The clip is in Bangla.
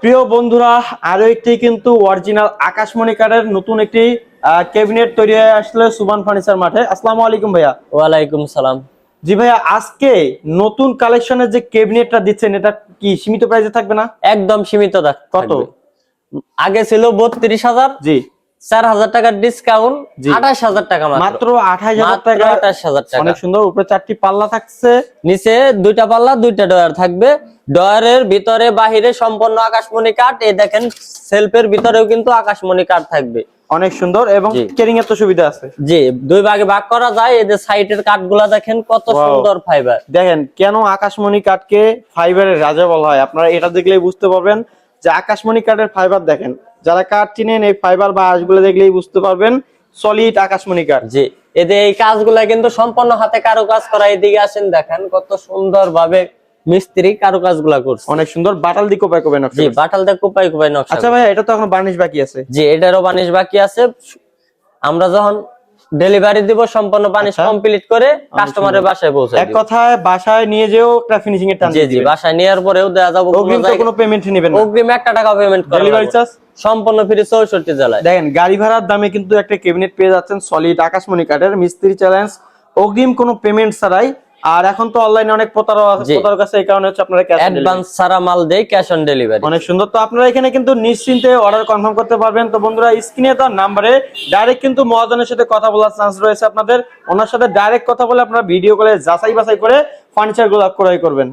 প্রিয় বন্ধুরা আরও একটি কিন্তু অরিজিনাল আকাশমণি কাঠের নতুন একটি ক্যাবিনেট তৈরি হয়ে আসলে সুবান ফার্নিচার মাঠে। আসসালামু আলাইকুম ভাইয়া। ওয়ালাইকুম সালাম। জি ভাইয়া আজকে নতুন কালেকশনের যে ক্যাবিনেটটা দিচ্ছেন এটা কি সীমিত প্রাইসে থাকবে না? একদম সীমিত থাক- কত? আগে ছিল বত্রিশ হাজার। জি। চার হাজার টাকার ডিসকাউন্ট। আঠাশ হাজার টাকা মাত্র। আঠাশ হাজার টাকা। আঠাশ হাজার টাকা। অনেক সুন্দর উপরে চারটি পাল্লা থাকছে। নিচে দুইটা পাল্লা দুইটা ডয়ার থাকবে। ডয়ারের ভিতরে বাহিরে সম্পূর্ণ আকাশমণি কাঠ। এই দেখেন সেলফের ভিতরেও কিন্তু আকাশমণি কাঠ থাকবে। অনেক সুন্দর এবং। কেরিং এর তো সুবিধা আছে। জি দুই ভাগে ভাগ করা যায়। এদের সাইডের কাঠগুলা দেখেন কত সুন্দর ফাইবার দেখেন কেন আকাশমণি কাঠকে ফাইবারের রাজা বলা হয়? আপনারা এটা দেখলেই বুঝতে পারবেন যে আকাশমণি কাঠের ফাইবার দেখেন। যারা কাঠ চিনেন এই ফাইবার বা আঁশগুলো দেখলেই বুঝতে পারবেন সলিড আকাশমণি কাঠ। জি এদের এই কাজগুলা কিন্তু সম্পূর্ণ হাতে কারুকাজ করা এদিকে আসেন দেখেন কত সুন্দর ভাবে মিস্ত্রি কারুকাজগুলা করছে। অনেক সুন্দর বাটাল দিয়ে কোপায় কোপায় নকশা জি বাটাল দিয়ে কোপাই কোপাই নকশা আচ্ছা ভাই এটা তো এখন বার্নিশ বাকি আছে। জি এটারও বানিশ বাকি আছে। আমরা যখন ডেলিভারি দিব সম্পূর্ণ বানিশ আচ্ছা। কমপ্লিট করে কাস্টমারের বাসায় পৌঁছে এক কথায় বাসায় নিয়ে যেও একটা ফিনিশিং এর টান জি জি বাসায় নেওয়ার পরেও দেওয়া যাবে কোনো অগ্রিম তো কোনো পেমেন্ট নেবেন না। অগ্রিম একটা টাকা পেমেন্ট করা ডেলিভারি চার্জ সম্পূর্ণ ফ্রি চৌষট্টি জেলায়। দেখেন গাড়ি ভাড়ার দামে কিন্তু একটা ক্যাবিনেট পেয়ে যাচ্ছেন সলিড আকাশমণি কাঠের মিস্ত্রি চ্যালেঞ্জ অগ্রিম কোনো পেমেন্ট ছাড়াই। আর এখন তো অনলাইনে অনেক প্রতারক আছে প্রতারক আছে এই কারণে হচ্ছে আপনারা ক্যাশ অ্যাডভান্স ছাড়া মাল ক্যাশ অন ডেলিভারি অনেক সুন্দর। তো আপনারা এখানে কিন্তু নিশ্চিন্তে অর্ডার কনফার্ম করতে পারবেন। তো বন্ধুরা স্ক্রিনে তার নাম্বারে ডাইরেক্ট কিন্তু মহাজনের সাথে কথা বলার চান্স রয়েছে আপনাদের। ওনার সাথে ডাইরেক্ট কথা বলে আপনারা ভিডিও কলে যাচাই বাছাই করে ফার্নিচারগুলো ক্রয় করবেন।